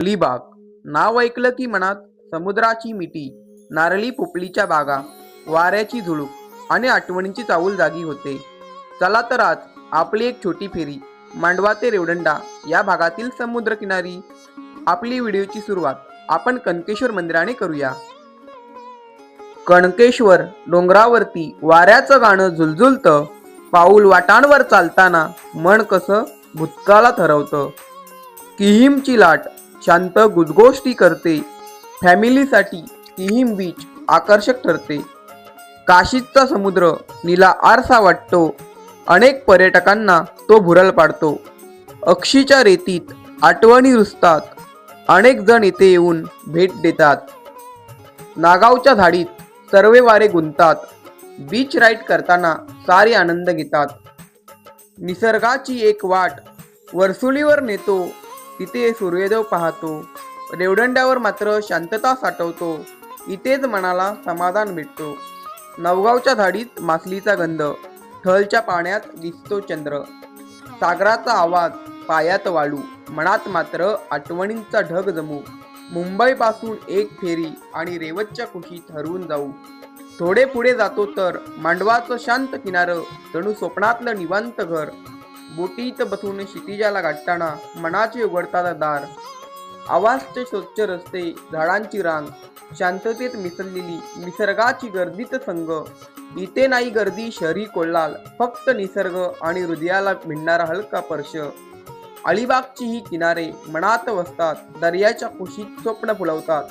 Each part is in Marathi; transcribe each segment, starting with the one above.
अलिबाग नाव ऐकलं की मनात समुद्राची मिठी नारळी पोपलीच्या बागा वाऱ्याची झुळूक आणि आठवणींची चाहूल जागी होते. चला तर आज आपली एक छोटी फेरी मांडवा ते रेवडंडा या भागातील समुद्रकिनारी आपली व्हिडिओची सुरुवात आपण कणकेश्वर मंदिराने करूया. कणकेश्वर डोंगरावरती वाऱ्याचं गाणं झुलझुलतं पाऊल वाटांवर चालताना मन कसं भूतकाळात हरवतं. किहिमची लाट शांत गुजगोष्टी करते. फॅमिलीसाठी किहिम बीच आकर्षक ठरते. काशीचा समुद्र नीला आरसा वाटतो. अनेक पर्यटकांना तो भुरळ पाडतो. अक्षीच्या रेतीत आठवणी रुजतात अनेक जण इथे येऊन भेट देतात. नागावच्या झाडीत सर्वे वारे गुंतात. बीच राईड करताना सारे आनंद घेतात. निसर्गाची एक वाट वर्सुलीवर नेतो तिथे सूर्योदय पाहतो. रेवदंड्यावर मात्र शांतता साठवतो. इथेच मनाला समाधान भेटतो नवगावच्या झाडीत मासलीचा गंध ठलच्या पाण्यात दिसतो चंद्र. सागराचा आवाज पायात वाळू मनात मात्र आठवणींचा ढग जमू. मुंबईपासून एक फेरी आणि रेवतच्या कुशीत हरवून जाऊ. थोडे पुढे जातो तर मांडवाचं शांत किनारं जणू स्वप्नातलं निवांत घर बोटीत बसून क्षितिजाला गाठताना मनाचे उघडतात दार. आवाजचे स्वच्छ रस्ते झाडांची रांग शांततेत मिसळलेली निसर्गाची गर्दीत संग. इथे नाही गर्दी शहरी कोल्हाल फक्त निसर्ग आणि हृदयाला भिडणारा हलका स्पर्श. अलिबागची ही किनारे मनात वसतात दर्याच्या कुशीत स्वप्न फुलवतात.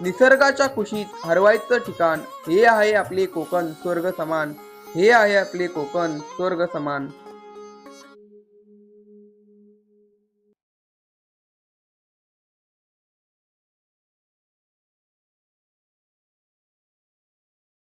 निसर्गाच्या कुशीत हरवायचं ठिकाण हे आहे आपले कोकण स्वर्ग समान. हे आहे आपले कोकण स्वर्ग समान.